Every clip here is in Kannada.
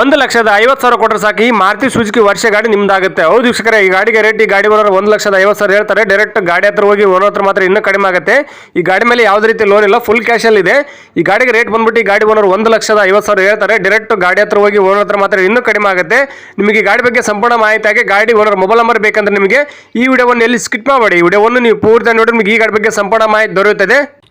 ಒಂದು ಲಕ್ಷದ ಐವತ್ತು ಸಾವಿರ ಕೊಟ್ಟರೆ ಸಾಕು. ಈ ಮಾರುತಿ ಸುಜುಕಿ ವರ್ಷ ಗಾಡಿ ನಿಮ್ದಾಗುತ್ತೆ. ಹೌದು ವೀಕ್ಷಕರೇ, ಈ ಗಾಡಿಗೆ ರೇಟ್ ಈ ಗಾಡಿ ಓನರ್ ಒಂದು ಲಕ್ಷದ ಐವತ್ತು ಸಾವಿರ ಹೇಳ್ತಾರೆ. ಡೈರೆಕ್ಟ್ ಗಾಡಿ ಹತ್ರ ಹೋಗಿ ಓನರ್ ಹತ್ರ ಮಾತ್ರ ಇನ್ನೂ ಕಡಿಮೆ ಆಗುತ್ತೆ. ಈ ಗಾಡಿ ಮೇಲೆ ಯಾವುದೇ ರೀತಿ ಲೋನ್ ಇಲ್ಲ ಫುಲ್ ಕ್ಯಾಶಲ್ಲಿ ಇದೆ. ಈ ಗಾಡಿಗೆ ರೇಟ್ ಬಂದ್ಬಿಟ್ಟು ಈ ಗಾಡಿ ಓನರ್ ಒಂದು ಲಕ್ಷದ ಐವತ್ತು ಸಾವಿರ ಹೇಳ್ತಾರೆ. ಡೈರೆಕ್ಟ್ ಗಾಡಿ ಹತ್ರ ಹೋಗಿ ಓನರ್ ಹತ್ರ ಮಾತ್ರ ಇನ್ನೂ ಕಡಿಮೆ ಆಗುತ್ತೆ. ನಿಮಗೆ ಈ ಗಾಡಿ ಬಗ್ಗೆ ಸಂಪೂರ್ಣ ಮಾಹಿತಿಯಾಗಿ ಗಾಡಿ ಓನರ್ ಮೊಬೈಲ್ ನಂಬರ್ ಬೇಕಂದ್ರೆ ನಿಮಗೆ ಈ ವಿಡಿಯೋವನ್ನು ಎಲ್ಲಿ ಸ್ಕಿಪ್ ಮಾಡಬೇಡಿ. ಈ ವಿಡಿಯೋವನ್ನು ನೀವು ಪೂರ್ತಿ ನೋಡಿ, ನಿಮಗೆ ಈ ಗಾಡಿ ಬಗ್ಗೆ ಸಂಪೂರ್ಣ ಮಾಹಿತಿ ದೊರೆಯುತ್ತದೆ.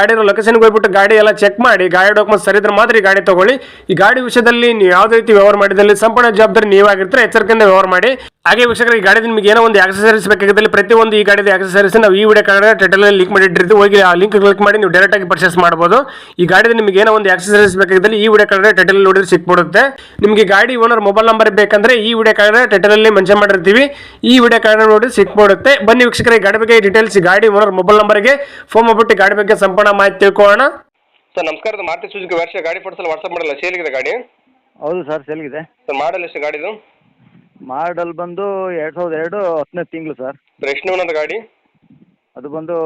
ಆಗಿ ಇರೋ ಲೊಕೇಶನ್ಗೆ ಹೋಗ್ಬಿಟ್ಟು ಗಾಡಿ ಎಲ್ಲ ಚೆಕ್ ಮಾಡಿ, ಗಾಡಿ ಡಾಕ್ಯುಮೆಂಟ್ ಸರಿ ಇದ್ರೆ ಮಾತ್ರ ಈ ಗಾಡಿ ತಗೊಳ್ಳಿ. ಈ ಗಾಡಿ ವಿಷಯದಲ್ಲಿ ನೀವು ಯಾವುದೇ ರೀತಿ ವ್ಯವಹಾರ ಮಾಡಿದಲ್ಲಿ ಸಂಪೂರ್ಣ ಜವಾಬ್ದಾರಿ ನೀವಾಗಿರ್ತಾರೆ, ಎಚ್ಚರಿಕೆಯಿಂದ ವ್ಯವಹಾರ ಮಾಡಿ. ಹಾಗೆ ವೀಕ್ಷಕರು, ಈ ಗಾಡಿ ನಿಮಗೆ ಏನೋ ಒಂದು ಆಕ್ಸಸರೀಸ್ ಬೇಕಾಗಿದ್ದಲ್ಲಿ ಪ್ರತಿಯೊಂದು ಈ ಗಾಡಿದ ಆಕ್ಸಸರೀಸ್ ನಾವು ಈ ವಿಡಿಯೋ ಕಾರ್ಡ್ ಟೈಟಲ್ ಲಿಂಕ್ ಮಾಡಿಟ್ಟಿರ್ತೀವಿ. ಹೋಗಿ ಆ ಲಿಂಕ್ ಕ್ಲಿಕ್ ಮಾಡಿ ನೀವು ಡೈರೆಕ್ಟ್ ಆಗಿ ಪರ್ಚೇಸ್ ಮಾಡಬಹುದು ಈ ಗಾಡಿದ ನಿಮಗೆ ಏನೋ ಒಂದು ಆಕ್ಸಸರೀಸ್ ಬೇಕಾಗಿದ್ದಲ್ಲಿ ಈ ವಿಡಿಯೋ ಕಾರ್ಡ್ ಟೈಟಲ್ ನೋಡಿದ್ರೆ ಸಿಕ್ಬಿಡುತ್ತೆ. ನಿಮಗೆ ಗಾಡಿ ಓನರ್ ಮೊಬೈಲ್ ನಂಬರ್ ಬೇಕಂದ್ರೆ ಈ ವಿಡಿಯೋ ಕಾರ್ಡ್ ಟೈಟಲ್ ಅಲ್ಲಿ ಮೆನ್ಷನ್ ಮಾಡಿರ್ತೀವಿ. ಈ ವಿಡಿಯೋ ಕಾರ್ಡ್ ನೋಡಿ ಸಿಕ್ಬಿಡುತ್ತೆ. ಬನ್ನಿ ವೀಕ್ಷಕರ ಗಾಡಿ ಬಗ್ಗೆ ಡೀಟೇಲ್ಸ್ ಗಾಡಿ ಓನರ್ ಮೊಬೈಲ್ ನಂಬರ್ಗೆ ಫೋನ್ ಮಾಡ್ಬಿಟ್ಟು ಗಾಡಿ ಬಗ್ಗೆ ಸಂಪೂರ್ಣ ಮಾಹಿತಿ ತಿಳ್ಕೊಳ್ಳೋಣ ಸರ್ ನಮಸ್ಕಾರ ಮಾರುತಿ ಸುಜುಕಿ ವರ್ಷ ಗಾಡಿ ಫೋಟೋಸಲ್ಲಿ ವಾಟ್ಸಪ್ ಮಾಡಲ್ಲ ಇದೆ ಗಾಡಿ? ಹೌದು ಸರ್ ಸೇಲ್ ಇದೆ ಸರ್ ಮಾಡಲ್ ಎಷ್ಟು ಗಾಡಿದು? ಮಾಡಲ್ ಬಂದು ಎರಡು ಸಾವಿರದ ಎರಡು ಹತ್ತನೇ ತಿಂಗಳು ಸರ್. ಸರ್ ಎಷ್ಟು ಗಾಡಿ? ಅದು ಬಂದು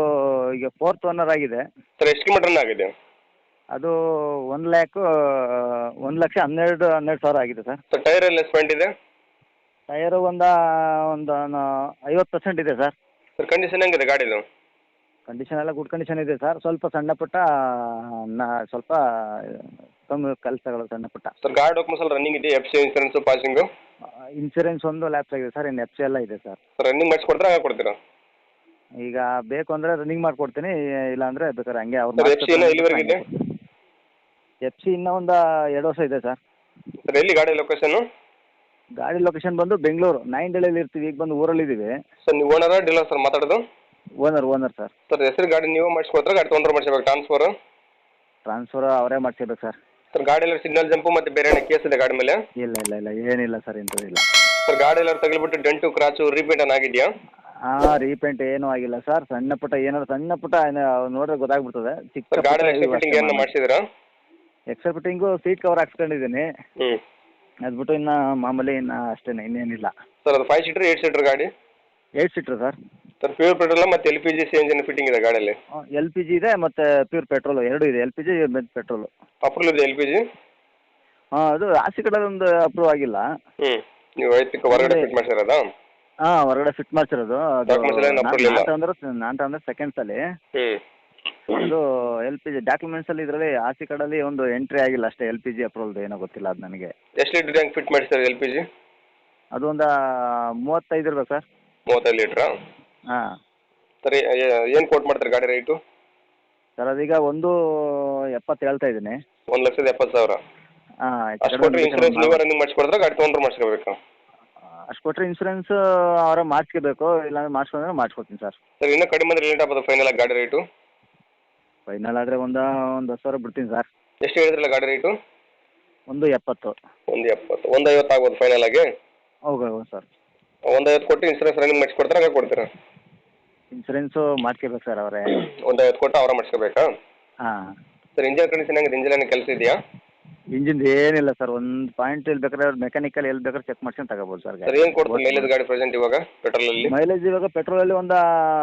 ಈಗ ಫೋರ್ತ್ ಓನರ್ ಆಗಿದೆ. ಸರ್ ಎಷ್ಟು ಕಿಲೋಮೀಟರ್ ಆಗಿದೆ? ಅದು ಒನ್ ಲ್ಯಾಕ್ ಒಂದು ಲಕ್ಷ ಹನ್ನೆರಡು ಹನ್ನೆರಡು ಸಾವಿರ ಆಗಿದೆ ಸರ್. ಸರ್ ಟೈರ್ ಎಲ್ಲ ಸ್ಪೆಂಟ್ ಇದೆ? ಟೈರ್ ಒಂದ ಒಂದು ಐವತ್ತು ಪರ್ಸೆಂಟ್ ಇದೆ ಸರ್. ಸರ್ ಕಂಡೀಷನ್ ಹೆಂಗಿದೆ ಗಾಡಿದು? ಕಂಡೀಷನ್ ಎಲ್ಲ ಗುಡ್ ಕಂಡೀಷನ್ ಇದೆ ಸರ್ ಸ್ವಲ್ಪ ಸಣ್ಣ ಪುಟ್ಟ ನಾ ಸ್ವಲ್ಪ ಕಮ್ಮಿ ಕೆಲಸಗಳು ಸಣ್ಣ ಪುಟ್ಟ. ಸರ್ ಗಾಡಿ ಡಾಕ್ಯುಮೆಂಟ್ಸ್ ಎಲ್ಲ ರನ್ನಿಂಗ್ ಇದೆ F C insurance passing insurance ಒಂದು ಲ್ಯಾಪ್ಸ್ ಆಗಿದೆ ಸರ್ ಇನ್ನು ಎಫ್ ಸಿ ಎಲ್ಲ ಇದೆ ಸರ್ ರನ್ನಿಂಗ್ ಮಾಡಿಸ್ಕೊಡ್ತಾರೆ? ಹಾಗೆ ಕೊಡ್ತೀರಾ? ಈಗ ಬೇಕು ಅಂದರೆ ರನ್ನಿಂಗ್ ಮಾಡಿಕೊಡ್ತೀನಿ. ಇಲ್ಲಾಂದರೆ ಬೇಕಾದ್ರೆ ಹಂಗೆ ಸರ್ ಎಫ್ ಸಿ ಎಲ್ಲಿವರೆಗೆ ಇದೆ? ಎಫ್ ಸಿ ಇನ್ನೂ ಒಂದು ಎರಡು ವರ್ಷ ಇದೆ ಸರ್ ಸರ್ ಎಲ್ಲಿ ಗಾಡಿ ಲೊಕೇಶನ್ ಗಾಡಿ ಲೊಕೇಶನ್ ಬಂದು ಬೆಂಗಳೂರು. ನೈನ್ ಡೇಲಲ್ಲಿ ಇರ್ತೀವಿ. ಈಗ ಬಂದು ಊರಲ್ಲಿ ಇದ್ದೀವಿ ಸರ್ ನೀವು ಓನರ ಡೀಲರ್ ಸರ್ ಮಾತಾಡೋದು? ಓನರ್ ಓನರ್ ಸರ್ ಸರ್ ಹೆಸರು ಗಾಡಿ ನೀವು ಮಾಡಿಸ್ಕೊತ್ರ ಗಾಡಿ ತೊಗೊಂಡ್ರೆ ಮಾಡಿಸ್ಬೇಕು ಟ್ರಾನ್ಸ್ಫರ್ ಟ್ರಾನ್ಸ್ಫರ್ ಅವರೇ ಮಾಡ್ಸ್ಕೋಬೇಕು ಸರ್ ಸರ್ ಗಾಡಿ ಎಲ್ಲ ಸಿಗ್ನಲ್ ಜಂಪು ಮತ್ತೆ ಬೇರೆ ಏನೋ ಕೇಸ್ ಇದೆ ಗಾಡಿ ಮೇಲೆ? ಇಲ್ಲ ಇಲ್ಲ ಇಲ್ಲ. ಏನಿಲ್ಲ ಸರ್ ಇಂಥದ್ದಿಲ್ಲ ಸರ್ ಗಾಡಿ ಎಲ್ಲ ತಗಲಿಬಿಟ್ಟು ಡೆಂಟು ಕ್ರಾಚು ರೀಪೇಂಟ್ ಆಗಿದೆಯಾ? ಹಾಂ ರೀಪೇಂಟ್ ಏನೂ ಆಗಿಲ್ಲ ಸರ್ ಸಣ್ಣ ಪುಟ್ಟ ಏನಾದ್ರು ಸಣ್ಣ ಪುಟ್ಟ ಏನೋ ನೋಡಿದ್ರೆ ಗೊತ್ತಾಗ್ಬಿಡ್ತದೆ. ಚಿಕ್ಕ ಸರ್ ಗಾಡಿ ಎಲ್ಲ ಫಿಟ್ಟಿಂಗ್ ಏನು ಮಾಡಿಸಿದಿರಾ ಎಕ್ಸ್ಟ್ರಾ ಫಿಟ್ಟಿಂಗು ಸೀಟ್ ಕವರ್ ಹಾಕ್ಸ್ಕೊಂಡಿದ್ದೀನಿ. ಹ್ಞೂ ಅದು ಬಿಟ್ಟು ಇನ್ನು ಮಾಮೂಲಿ ಇನ್ನ ಅಷ್ಟೇ ಇನ್ನೇನಿಲ್ಲ. ಸರ್ ಅದು ಫೈವ್ ಸೀಟರ್ ಏಯ್ಟ್ ಸೀಟರ್ ಗಾಡಿ? Eight seater sir sir pure petrol ಮತ್ತೆ L P G C engine fitting ಇದೆ ಗಾಡಿಯಲ್ಲಿ ಎಲ್ ಪಿ ಜಿ ಇದೆ ಮತ್ತೆ ಪ್ಯೂರ್ ಪೆಟ್ರೋಲ್ ಎರಡು ಇದೆ L P G petrol approval ಇದೆ ಎಲ್ ಪಿ ಜಿ ಹಾಂ ಅದು ಆಚೆ ಕಡೆ ಒಂದು ಅಪ್ರೂವ್ ಆಗಿಲ್ಲ. ಹ್ಞೂ ನೀವು ವೈಯಕ್ತಿಕ ಹೊರಗಡೆ ಫಿಟ್ ಮಾಡಿಸಿರೋದಾ? ಹಾಂ ಹೊರಗಡೆ ಫಿಟ್ ಮಾಡ್ಸಿರೋದು. ಅದು Documents ಎಲ್ಲ ಏನು approval ಇಲ್ಲ? ನಾನು ತಂದ್ರೆ ಸೆಕೆಂಡ್ಸಲ್ಲಿ ಹ್ಞೂ ಅದು ಎಲ್ ಪಿ ಜಿ ಡಾಕ್ಯುಮೆಂಟ್ಸಲ್ಲಿ ಇದರಲ್ಲಿ ಆಸಿ ಕಡೆಯಲ್ಲಿ ಒಂದು ಎಂಟ್ರಿ ಆಗಿಲ್ಲ ಅಷ್ಟೇ ಎಲ್ ಪಿ ಜಿ ಅಪ್ರೂವಲ್ದು ಏನೋ ಗೊತ್ತಿಲ್ಲ ಅದು ನನಗೆ. ಎಷ್ಟು ಲೀಟರ್ ಟ್ಯಾಂಕ್ ಫಿಟ್ ಮಾಡಿಸ್ತಾರೆ ಎಲ್ ಪಿ ಜಿ ಅದು ಒಂದು ಮೂವತ್ತೈದು ಇರ್ಬೇಕು ಸರ್. ಮೂವತ್ತೈದು ಲೀಟ್ರಾ ಹಾಂ. ಸರಿ ಏನು ಕೋಟ್ ಮಾಡ್ತಾರೆ ಗಾಡಿ ರೇಟು ಸರ್ ಅದೀಗ ಒಂದು ಎಪ್ಪತ್ತು ಹೇಳ್ತಾ ಇದ್ದೀನಿ. ಒಂದು ಲಕ್ಷದ ಎಪ್ಪತ್ತು ಸಾವಿರ. ಹಾಂ ಅಷ್ಟು ಕೊಟ್ಟರೆ ಇನ್ಸೂರೆನ್ಸ್ ನೀವೇ ರನ್ನಿಂಗ್ ಮಾಡಿಸ್ಕೊಡ್ತಾರೆ ಗಾಡಿ ತೊಗೊಂಡ್ರೆ ಮಾಡಿಸ್ಕೋಬೇಕು. ಅಷ್ಟು ಕೊಟ್ಟರೆ ಇನ್ಸೂರೆನ್ಸ್ ಅವರ ಮಾಡಿಸ್ಕೋಬೇಕು ಇಲ್ಲಾಂದ್ರೆ ಮಾಡಿಸ್ಕೊಂಡ್ರೆ ಮಾಡಿಸ್ಕೊಡ್ತೀನಿ ಸರ್. ಸರ್ ಇನ್ನೂ ಕಡಿಮೆ ಅಂದ್ರೆ ಲೇಟ್ ಆಗ್ಬೋದು ಫೈನಲ್ ಆಗಿ ಗಾಡಿ ರೇಟು ಫೈನಲ್ ಆದರೆ ಒಂದು ಒಂದು ಹತ್ತು ಸಾವಿರ ಬಿಡ್ತೀನಿ ಸರ್. ಎಷ್ಟು ಹೇಳಿದ್ರಲ್ಲ ಗಾಡಿ ರೇಟು ಒಂದು ಎಪ್ಪತ್ತು. ಒಂದು ಎಪ್ಪತ್ತು. ಒಂದು ಐವತ್ತು ಆಗ್ಬೋದು ಫೈನಲ್ ಆಗಿ? ಹೌದು ಹೌದು ಸರ್. ಒಂದು ಐವತ್ತು ಕೊಟ್ಟು ಇನ್ಸೂರೆನ್ಸ್ ರನ್ನಿಂಗ್ ಮಾಡಿಸ್ಕೊಡ್ತಾರೆ ಹಾಗೆ ಕೊಡ್ತೀರಾ? ಇನ್ಸೂರೆನ್ಸು ಮಾಡ್ಕೋಬೇಕು ಸರ್ ಅವರೇ. ಒಂದು ಐವತ್ತು ಕೊಟ್ಟು ಅವರ ಮಾಡಿಸ್ಕೋಬೇಕಾ? ಹಾಂ. ಸರ್ ಇಂಜನ್ ಕಂಡೀಷನ್ ಹೆಂಗಿದೆ? ಇಂಜನ್ ಏನು ಕೆಲಸ ಇದೆಯಾ? ಇಂಜಿನ್ ಏನಿಲ್ಲ ಸರ್ ಒಂದು ಪಾಯಿಂಟ್ ಇಲ್ಲಿ ಬೇಕಾದ್ರೆ ಮೆಕ್ಯಾನಿಕಲ್ ಎಲ್ಲಿ ಬೇಕಾದ್ರೆ ಚೆಕ್ ಮಾಡ್ಸ್ಕೊಂಡು ತಗೋಬೋದು ಸರ್ ಸರ್ ಏನು ಕೊಡ್ತಾರೆ? ಮೈಲೇಜ್ ಗಾಡಿ ಪ್ರೆಸೆಂಟ್ ಇವಾಗ ಪೆಟ್ರೋಲಲ್ಲಿ ಮೈಲೇಜ್ ಇವಾಗ ಪೆಟ್ರೋಲಲ್ಲಿ ಒಂದು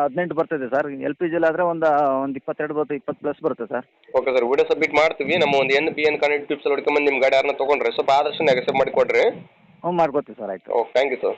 ಹದಿನೆಂಟು ಬರ್ತದೆ ಸರ್ ಎಲ್ ಪಿ ಜಿಲ್ ಆದರೆ ಒಂದು ಒಂದು ಇಪ್ಪತ್ತೆರಡು ಬರುತ್ತೆ ಇಪ್ಪತ್ತು ಪ್ಲಸ್ ಬರುತ್ತೆ sir okay sir video submit ಮಾಡ್ತೀವಿ. ನಮ್ಮ ಒಂದು N B N connect tips ಹೊಡ್ಕೊಂಬಂದು ನಿಮ್ಮ ಗಾಡಿ ಯಾರನ್ನ ತೊಗೊಂಡ್ರೆ ಸ್ವಲ್ಪ ಆದಷ್ಟು ನೆಗೆಸೆಪ್ಟ್ ಮಾಡಿ ಕೊಡ್ರಿ ಹ್ಞೂ ಮಾಡ್ಕೊತೀವಿ ಸರ್ ಆಯಿತು. Okay thank you sir